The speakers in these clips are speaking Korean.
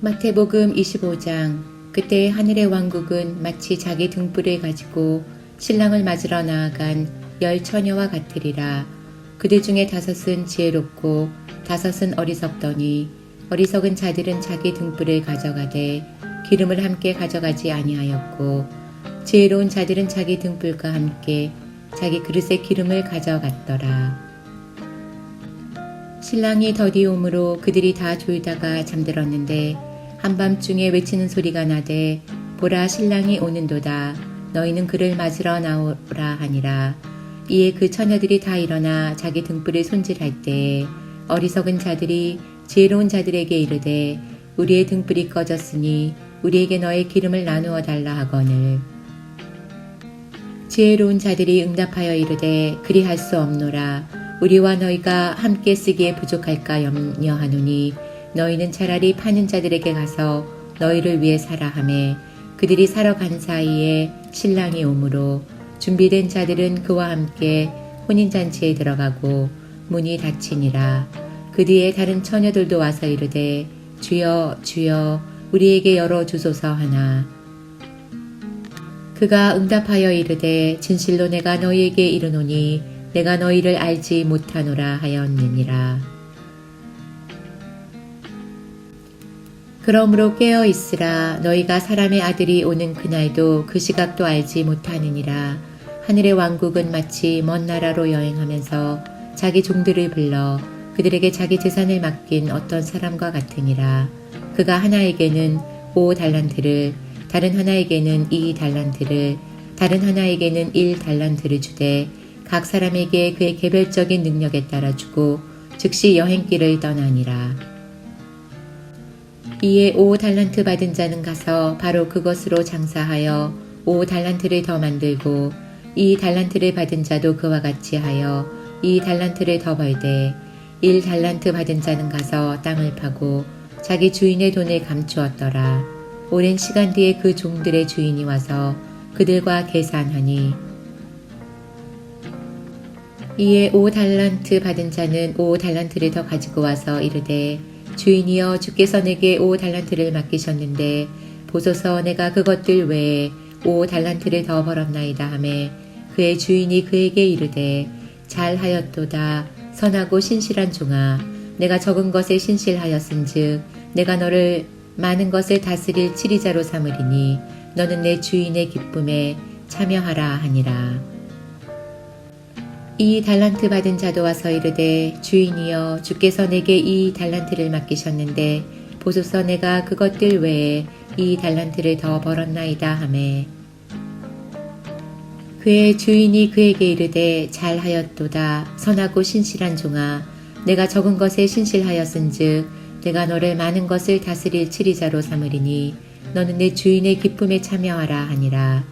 마태복음 25장 그때 하늘의 왕국은 마치 자기 등불을 가지고 신랑을 맞으러 나아간 열 처녀와 같으리라. 그들 중에 다섯은 지혜롭고 다섯은 어리석더니 어리석은 자들은 자기 등불을 가져가되 기름을 함께 가져가지 아니하였고 지혜로운 자들은 자기 등불과 함께 자기 그릇에 기름을 가져갔더라. 신랑이 더디 오므로 그들이 다 졸다가 잠들었는데 한밤중에 외치는 소리가 나되 보라 신랑이 오는도다. 너희는 그를 맞으러 나오라 하니라. 이에 그 처녀들이 다 일어나 자기 등불을 손질할 때 어리석은 자들이 지혜로운 자들에게 이르되 우리의 등불이 꺼졌으니 우리에게 너의 기름을 나누어 달라 하거늘. 지혜로운 자들이 응답하여 이르되 그리할 수 없노라. 우리와 너희가 함께 쓰기에 부족할까 염려하노니 너희는 차라리 파는 자들에게 가서 너희를 위해 사라 하매 그들이 사러 간 사이에 신랑이 오므로 준비된 자들은 그와 함께 혼인잔치에 들어가고 문이 닫히니라 그 뒤에 다른 처녀들도 와서 이르되 주여 주여 우리에게 열어 주소서 하나 그가 응답하여 이르되 진실로 내가 너희에게 이르노니 내가 너희를 알지 못하노라 하였느니라. 그러므로 깨어 있으라 너희가 사람의 아들이 오는 그날도 그 시각도 알지 못하느니라. 하늘의 왕국은 마치 먼 나라로 여행하면서 자기 종들을 불러 그들에게 자기 재산을 맡긴 어떤 사람과 같으니라. 그가 하나에게는 오 달란트를 다른 하나에게는 이 달란트를 다른 하나에게는 일 달란트를 주되 각 사람에게 그의 개별적인 능력에 따라 주고 즉시 여행길을 떠나니라. 이에 오 달란트 받은 자는 가서 바로 그것으로 장사하여 오 달란트를 더 만들고 이 달란트를 받은 자도 그와 같이 하여 이 달란트를 더 벌되 일 달란트 받은 자는 가서 땅을 파고 자기 주인의 돈을 감추었더라. 오랜 시간 뒤에 그 종들의 주인이 와서 그들과 계산하니 이에 오 달란트 받은 자는 오 달란트를 더 가지고 와서 이르되 주인이여 주께서 내게 오 달란트를 맡기셨는데 보소서 내가 그것들 외에 오 달란트를 더 벌었나이다 하매 그의 주인이 그에게 이르되 잘하였도다 선하고 신실한 종아 내가 적은 것에 신실하였은즉 내가 너를 많은 것을 다스릴 치리자로 삼으리니 너는 내 주인의 기쁨에 참여하라 하니라. 이 달란트 받은 자도 와서 이르되 주인이여 주께서 내게 이 달란트를 맡기셨는데 보소서 내가 그것들 외에 이 달란트를 더 벌었나이다 하매. 그의 주인이 그에게 이르되 잘하였도다. 선하고 신실한 종아 내가 적은 것에 신실하였은즉 내가 너를 많은 것을 다스릴 치리자로 삼으리니 너는 내 주인의 기쁨에 참여하라 하니라.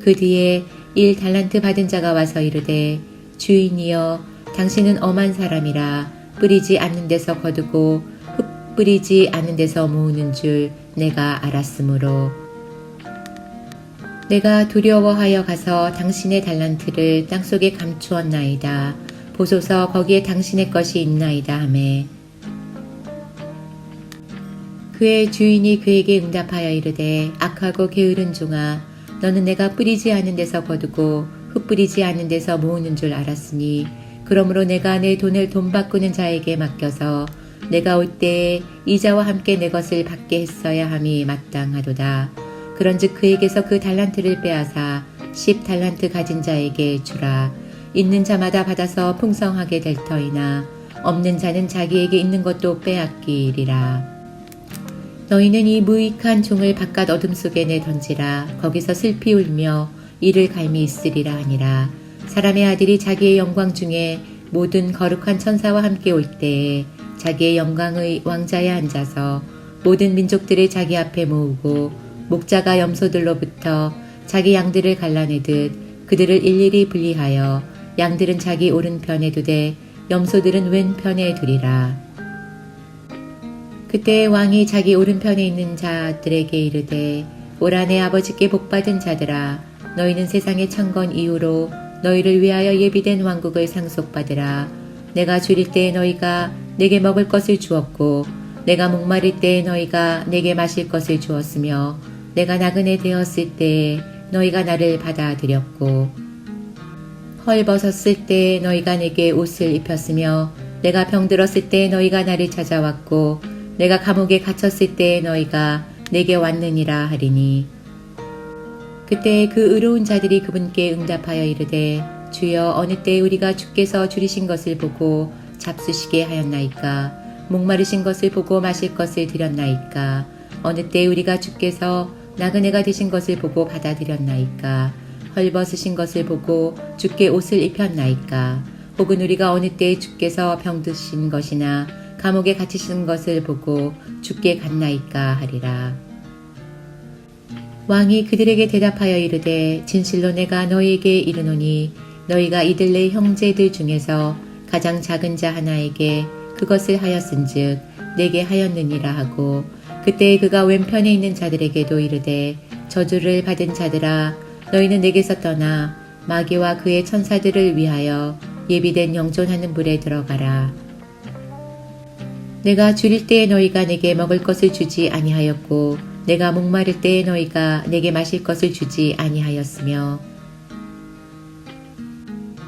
그 뒤에 일 달란트 받은 자가 와서 이르되 주인이여 당신은 엄한 사람이라 뿌리지 않는 데서 거두고 흙 뿌리지 않는 데서 모으는 줄 내가 알았으므로 내가 두려워하여 가서 당신의 달란트를 땅속에 감추었나이다. 보소서 거기에 당신의 것이 있나이다 하매 그의 주인이 그에게 응답하여 이르되 악하고 게으른 종아 너는 내가 뿌리지 않은 데서 거두고 흙 뿌리지 않는 데서 모으는 줄 알았으니 그러므로 내가 내 돈을 돈 바꾸는 자에게 맡겨서 내가 올 때에 이자와 함께 내 것을 받게 했어야 함이 마땅하도다. 그런즉 그에게서 그 달란트를 빼앗아 십 달란트 가진 자에게 주라. 있는 자마다 받아서 풍성하게 될 터이나 없는 자는 자기에게 있는 것도 빼앗기리라. 너희는 이 무익한 종을 바깥 어둠 속에 내 던지라. 거기서 슬피 울며 이를 갈미 있으리라 하니라. 사람의 아들이 자기의 영광 중에 모든 거룩한 천사와 함께 올 때에 자기의 영광의 왕자에 앉아서 모든 민족들을 자기 앞에 모으고 목자가 염소들로부터 자기 양들을 갈라내듯 그들을 일일이 분리하여 양들은 자기 오른편에 두되 염소들은 왼편에 두리라. 그때 왕이 자기 오른편에 있는 자들에게 이르되 오라 내 아버지께 복받은 자들아 너희는 세상의 창건 이후로 너희를 위하여 예비된 왕국을 상속받으라. 내가 줄일 때에 너희가 내게 먹을 것을 주었고 내가 목마를 때 너희가 내게 마실 것을 주었으며 내가 나그네 되었을 때 너희가 나를 받아들였고 헐벗었을 때 너희가 내게 옷을 입혔으며 내가 병들었을 때 너희가 나를 찾아왔고 내가 감옥에 갇혔을 때 너희가 내게 왔느니라 하리니 그때 그 의로운 자들이 그분께 응답하여 이르되 주여 어느 때 우리가 주께서 줄이신 것을 보고 잡수시게 하였나이까? 목마르신 것을 보고 마실 것을 드렸나이까? 어느 때 우리가 주께서 나그네가 되신 것을 보고 받아들였나이까? 헐벗으신 것을 보고 주께 옷을 입혔나이까? 혹은 우리가 어느 때 주께서 병드신 것이나 감옥에 갇히신 것을 보고 주께 갔나이까 하리라 왕이 그들에게 대답하여 이르되 진실로 내가 너희에게 이르노니 너희가 이들 내 형제들 중에서 가장 작은 자 하나에게 그것을 하였은즉 내게 하였느니라 하고 그때 그가 왼편에 있는 자들에게도 이르되 저주를 받은 자들아 너희는 내게서 떠나 마귀와 그의 천사들을 위하여 예비된 영존하는 불에 들어가라. 내가 줄일 때에 너희가 내게 먹을 것을 주지 아니하였고 내가 목마를 때에 너희가 내게 마실 것을 주지 아니하였으며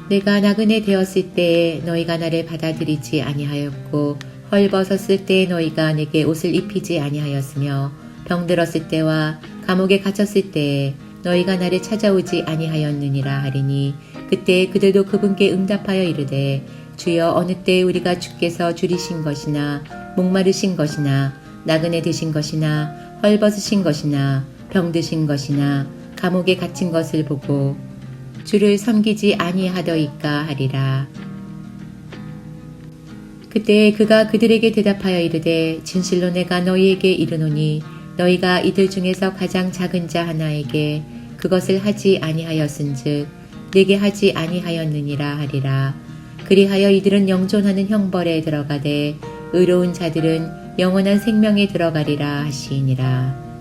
내가 나그네 되었을 때에 너희가 나를 받아들이지 아니하였고 헐벗었을 때에 너희가 내게 옷을 입히지 아니하였으며 병들었을 때와 감옥에 갇혔을 때에 너희가 나를 찾아오지 아니하였느니라 하리니 그때 그들도 그분께 응답하여 이르되 주여 어느 때 우리가 주께서 줄이신 것이나 목마르신 것이나 나그네 되신 것이나 헐벗으신 것이나 병드신 것이나 감옥에 갇힌 것을 보고 주를 섬기지 아니하더이까 하리라. 그때 그가 그들에게 대답하여 이르되 진실로 내가 너희에게 이르노니 너희가 이들 중에서 가장 작은 자 하나에게 그것을 하지 아니하였은즉 내게 하지 아니하였느니라 하리라. 그리하여 이들은 영존하는 형벌에 들어가되 의로운 자들은 영원한 생명에 들어가리라 하시니라.